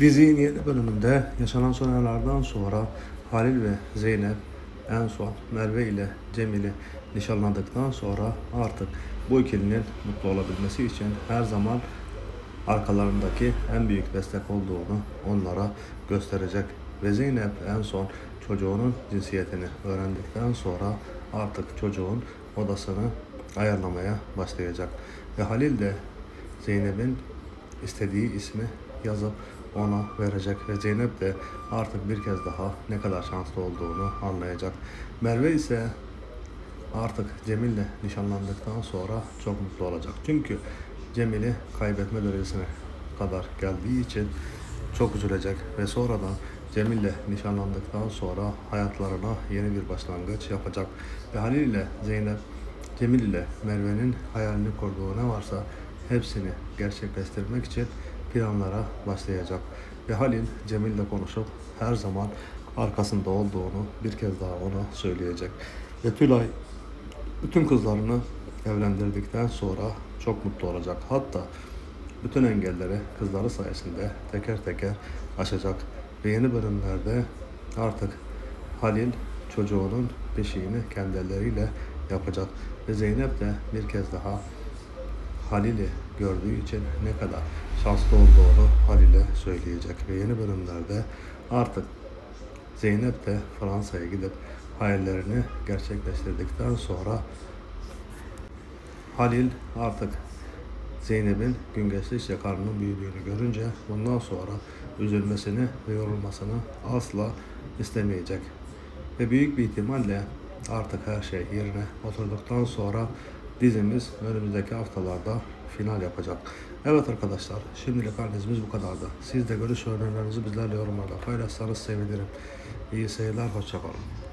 Dizinin yeni bölümünde yaşanan sonralardan sonra Halil ve Zeynep en son Merve ile Cemil'i nişanlandıktan sonra artık bu ikilinin mutlu olabilmesi için her zaman arkalarındaki en büyük destek olduğunu onlara gösterecek. Ve Zeynep en son çocuğunun cinsiyetini öğrendikten sonra artık çocuğun odasını ayarlamaya başlayacak. Ve Halil de Zeynep'in istediği ismi yazıp ona verecek ve Zeynep de artık bir kez daha ne kadar şanslı olduğunu anlayacak. Merve ise artık Cemil'le nişanlandıktan sonra çok mutlu olacak. Çünkü Cemil'i kaybetme derecesine kadar geldiği için çok üzülecek ve sonradan Cemil'le nişanlandıktan sonra hayatlarına yeni bir başlangıç yapacak. Ve Halil ile Zeynep Cemil ile Merve'nin hayalini kurduğu ne varsa hepsini gerçekleştirmek için planlara başlayacak. Ve Halil Cemil'le konuşup her zaman arkasında olduğunu bir kez daha ona söyleyecek. Ve Tülay bütün kızlarını evlendirdikten sonra çok mutlu olacak. Hatta bütün engelleri kızları sayesinde teker teker aşacak. Ve yeni bölümlerde artık Halil çocuğunun beşiğini kendi elleriyle yapacak. Ve Zeynep de bir kez daha Halil'i gördüğü için ne kadar şanslı olduğunu Halil'e söyleyecek. Ve yeni bölümlerde artık Zeynep de Fransa'ya gidip hayallerini gerçekleştirdikten sonra Halil artık Zeynep'in gün geçtikçe karnının büyüdüğünü görünce bundan sonra üzülmesini ve yorulmasını asla istemeyecek. Ve büyük bir ihtimalle artık her şey yerine oturduktan sonra dizimiz önümüzdeki haftalarda final yapacak. Evet arkadaşlar şimdilik analizimiz bu kadardı. Siz de görüş önerilerinizi bizlerle yorumlarda paylaşsanız sevinirim. İyi seyirler, hoşçakalın.